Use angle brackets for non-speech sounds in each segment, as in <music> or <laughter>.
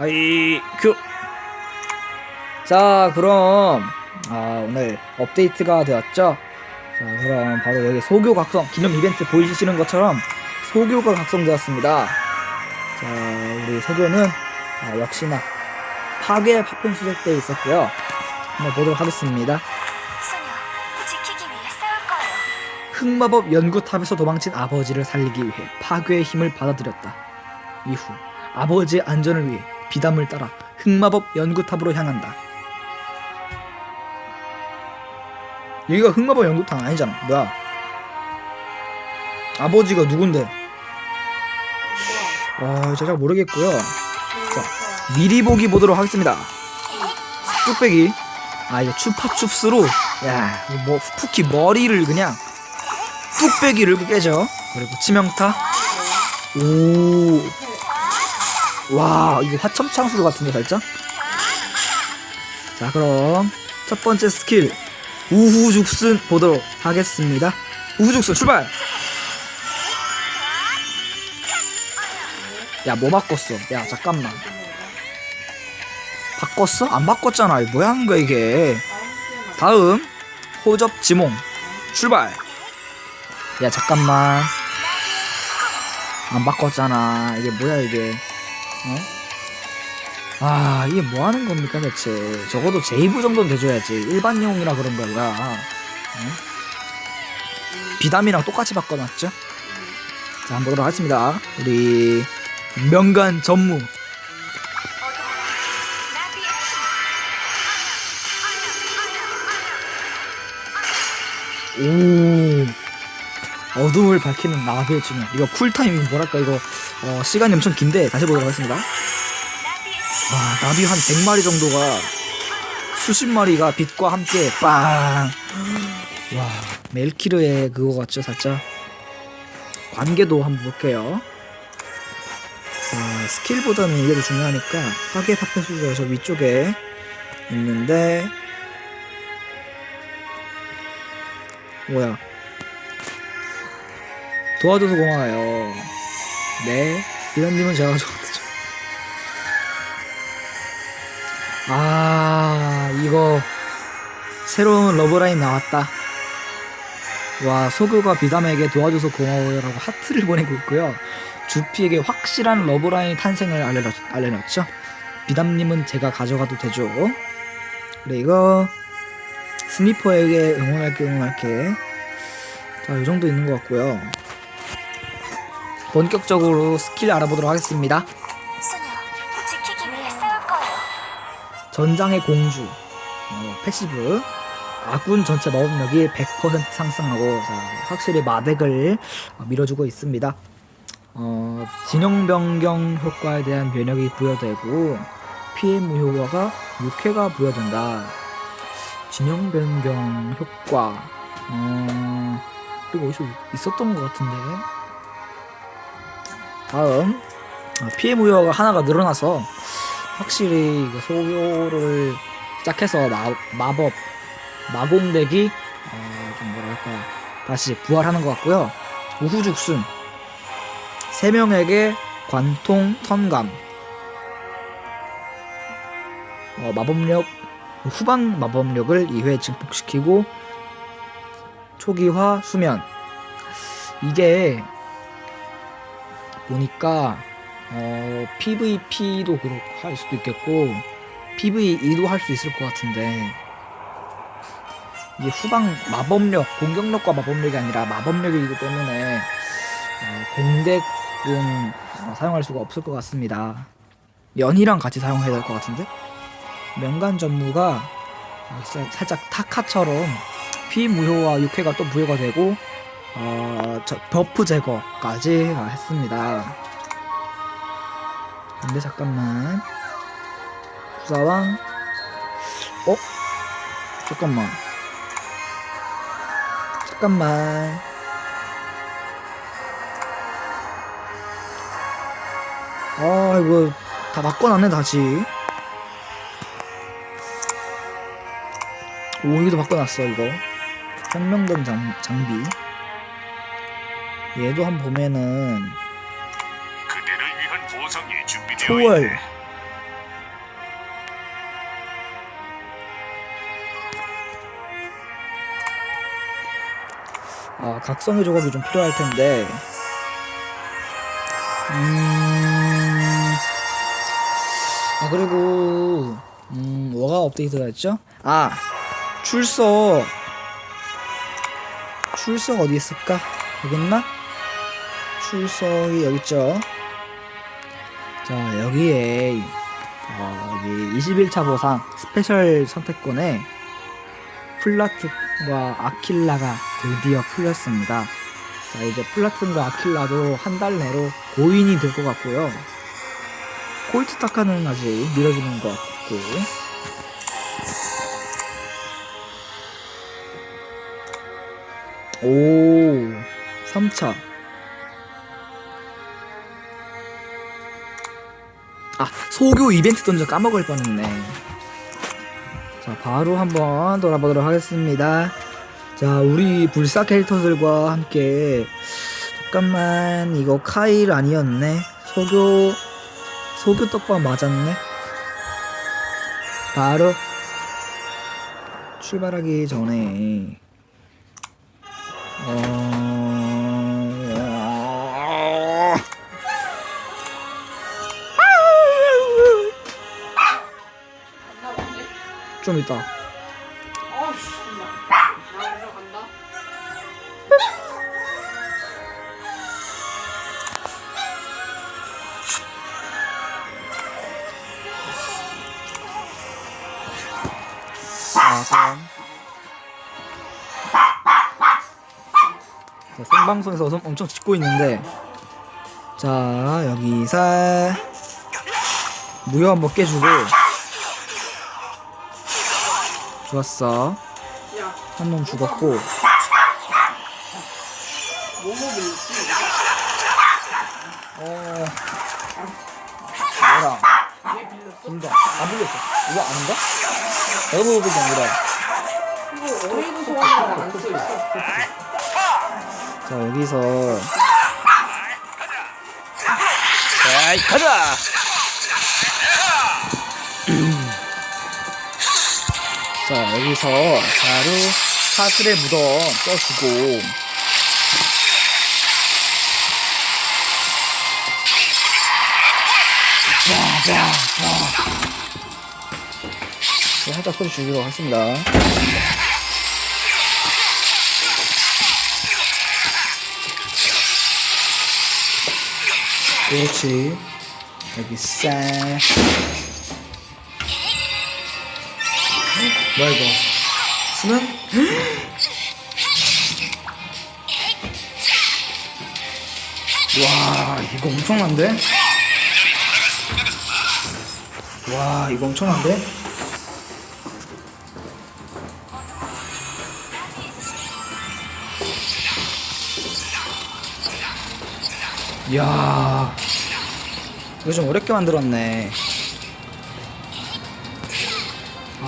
하이 큐. 자 그럼 아 오늘 업데이트가 되었죠. 자 그럼 바로 여기 소교 각성 기념 이벤트 보이시는 것처럼 소교가 각성되었습니다. 자 우리 소교는 아, 역시나 파괴 파편 수색대에 있었고요. 한번 보도록 하겠습니다. 흑마법 연구탑에서 도망친 아버지를 살리기 위해 파괴의 힘을 받아들였다. 이후 아버지의 안전을 위해 비담을 따라 흑마법 연구탑으로 향한다. 여기가 흑마법 연구탑 아니잖아. 뭐야? 아버지가 누군데? 아, 저잘 모르겠고요. 자, 미리 보기 보도록 하겠습니다. 뚝배기. 아, 이거 추파춥스로, 야, 뭐, 푸키 머리를 그냥 뚝배기를 깨죠. 그리고 치명타. 오. 와, 이거 화첨 창수 같은데 살짝. 자, 그럼 첫 번째 스킬 우후죽순 보도록 하겠습니다. 우후죽순 출발. 야, 뭐 바꿨어? 야, 잠깐만. 바꿨어? 안 바꿨잖아. 뭐야 하는 거야 이게? 다음 호접 지몽 출발. 야 잠깐만 안 바꿨잖아 이게 뭐야 이게 어? 아 이게 뭐 하는 겁니까 대체? 적어도 제이브 정도는 돼줘야지. 일반용이라 그런 거야 어? 비담이랑 똑같이 바꿔놨죠? 자 한번 보도록 하겠습니다. 우리 명간 전무. 오 어둠을 밝히는 나비의 중요 이거 쿨타임이 뭐랄까 이거 어, 시간이 엄청 긴데 다시 보도록 하겠습니다. 와 나비 한 100마리 정도가 수십 마리가 빛과 함께 빵! 와 멜키르의 그거 같죠 살짝? 관계도 한번 볼게요. 자, 스킬보다는 이게 더 중요하니까 파괴 파편 수가 저 위쪽에 있는데 뭐야 도와줘서 고마워요. 네. 이런님은 제가 좋아하죠. 아 이거 새로운 러브라인 나왔다. 와 소교가 비담에게 도와줘서 고마워요라고 하트를 보내고 있고요. 주피에게 확실한 러브라인 탄생을 알려놨, 알려놨죠. 비담님은 제가 가져가도 되죠. 이거 스니퍼에게 응원할게 응원할게. 자 이 정도 있는 것 같고요 본격적으로 스킬 알아보도록 하겠습니다. 전장의 공주 어, 패시브 아군 전체 마법력이 100% 상승하고 자, 확실히 마덱을 어, 밀어주고 있습니다. 어, 진영 변경 효과에 대한 면역이 부여되고 피해 무효화가 6회가 부여된다. 진영 변경 효과 어, 이거 어디서 있었던 것 같은데 다음 어, 피해 무효화가 하나가 늘어나서 확실히 소요를 시작해서 마, 마법 마공덱이 어, 좀 뭐랄까 다시 부활하는 것 같고요. 우후죽순. 세 명에게 관통 턴감. 어, 마법력 후방 마법력을 2회 증폭시키고 초기화 수면. 이게 보니까 어, PVP도 그렇고 할 수도 있겠고 PVE도 할 수 있을 것 같은데 이게 후방 마법력 공격력과 마법력이 아니라 마법력이기 때문에 어, 공덱은 어, 사용할 수가 없을 것 같습니다. 연이랑 같이 사용해야 될 것 같은데 명간 전무가 어, 살짝 타카처럼 피무효와 6회가 또 부여가 되고 어, 저 버프 제거까지 어, 했습니다. 근데 잠깐만. 부사왕? 어? 잠깐만. 잠깐만. 아 이거 다 바꿔놨네 다시. 오 이것도 바꿔놨어 이거. 혁명된 장, 장비 얘도 한 보면은 초월 아, 각성의 조각이 좀 필요할 텐데. 음. 아, 그리고, 음, 뭐가 업데이트가 됐죠? 아, 출석. 출석 어디 있을까? 여기 있나? 출석이 여기 있죠? 자, 여기에, 어, 여기 21차 보상 스페셜 선택권에 플라튼과 아킬라가 드디어 풀렸습니다. 자, 이제 플라튼과 아킬라도 한 달 내로 고인이 될 것 같고요. 콜트 타카는 아직 밀어주는 것 같고. 오, 3차. 아, 소교 이벤트 던져 까먹을 뻔했네. 자, 바로 한번 돌아보도록 하겠습니다. 자, 우리 불사 캐릭터들과 함께 잠깐만 이거 카일 아니었네. 소교 소교 떡밥 맞았네. 바로 출발하기 전에 어... 좀 이따. 아, 그럼. 자, 생방송에서 엄- 엄청 찍고 있는데 자 여기서 무효 한번 깨주고 좋았어. 야한놈 죽었고. 어 뭐라? 얘 빌렸어? 둘다 안 불렸어 이거 아닌가? 내가 보고 게 아니라. 이거 어레이드 소환이라고 안 써 있어 자 여기서. 자 가자 자 여기서 바로 사슬의 무덤 써주고. 자, 살짝 소리 줄이도록 하겠습니다. 그렇지. 여기 싹 뭐야 이거 수면? 와 이거 엄청난데? 와 이거 엄청난데? 이야 이거 좀 어렵게 만들었네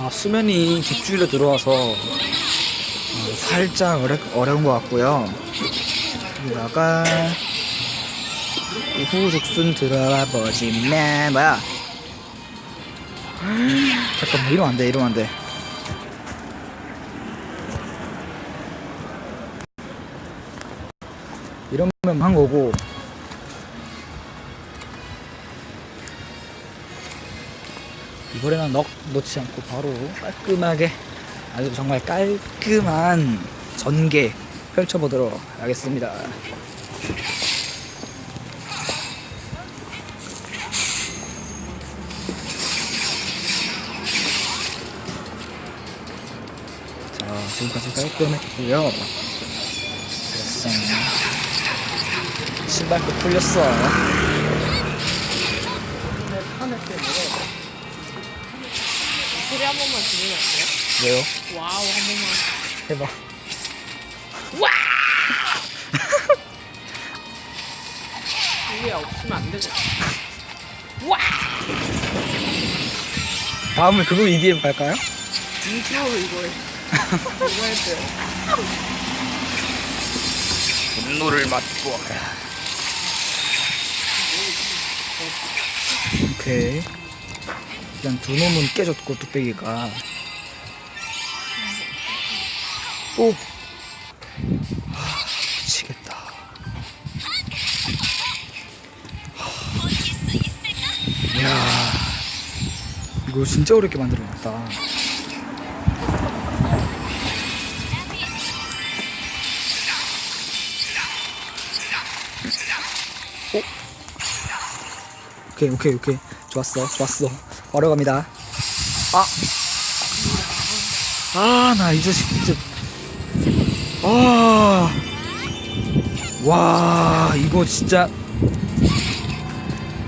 아 수면이 뒷줄로 들어와서 어, 살짝 어려, 어려운 것 같고요. 여기다가 후죽순 들어와 보지마 뭐야? <gasps> 잠깐만 이러면 안돼 이러면 안돼. 이러면 한 거고 이번에는 넉 놓지 않고 바로 깔끔하게 아주 정말 깔끔한 전개 펼쳐보도록 하겠습니다. 자, 지금까지 깔끔했고요. 됐어. 신발도 풀렸어. 소리 한 번만 들으면 안 돼요? 왜요? 와우 한 번만 해봐. 이게 없으면 안 되죠 다음에 그거 EDM 갈까요? 인트로로 이거 해 이거 해줘요 분노를 맛보. 오케이. 일단 두 놈은 깨졌고 뚝배기가. 또 아, 미치겠다. 아. 이야 이거 진짜 어렵게 만들어놨다. 오케이 오케이 오케이. 좋았어 좋았어. 바로 갑니다. 아. 아 나 이 자식 진짜. 아 와 이거 진짜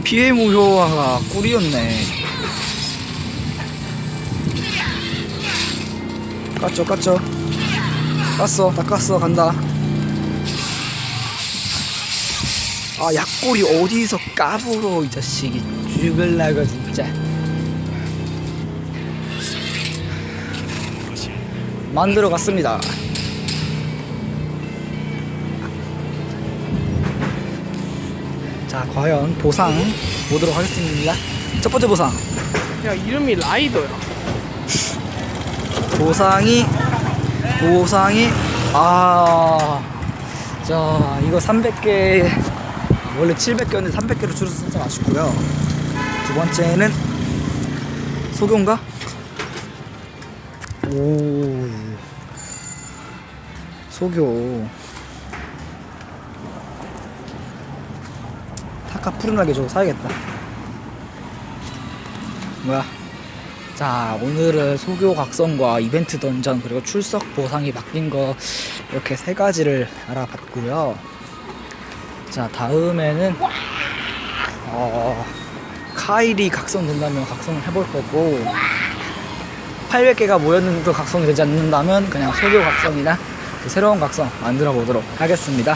피해 무효화가 꿀이었네. 깠죠 깠죠. 깠어 다 깠어 간다. 아 약골이 어디서 까불어 이 자식이 죽을라고 진짜 만들어 갔습니다 자 과연 보상 보도록 하겠습니다 첫 번째 보상 야 이름이 라이더야. 보상이 보상이 아, 아자 이거 300개 원래 700개였는데 300개로 줄여서 살짝 아쉽고요 두 번째는 소교인가? 오. 소교 타카 푸른하게 저거 사야겠다. 뭐야? 자 오늘은 소교 각성과 이벤트 던전 그리고 출석 보상이 바뀐 거 이렇게 세 가지를 알아봤고요. 자 다음에는 어, 카일이 각성 된다면 각성을 해볼 거고 800개가 모였는데도 각성이 되지 않는다면 그냥 소교 각성이나 새로운 각성 만들어 보도록 하겠습니다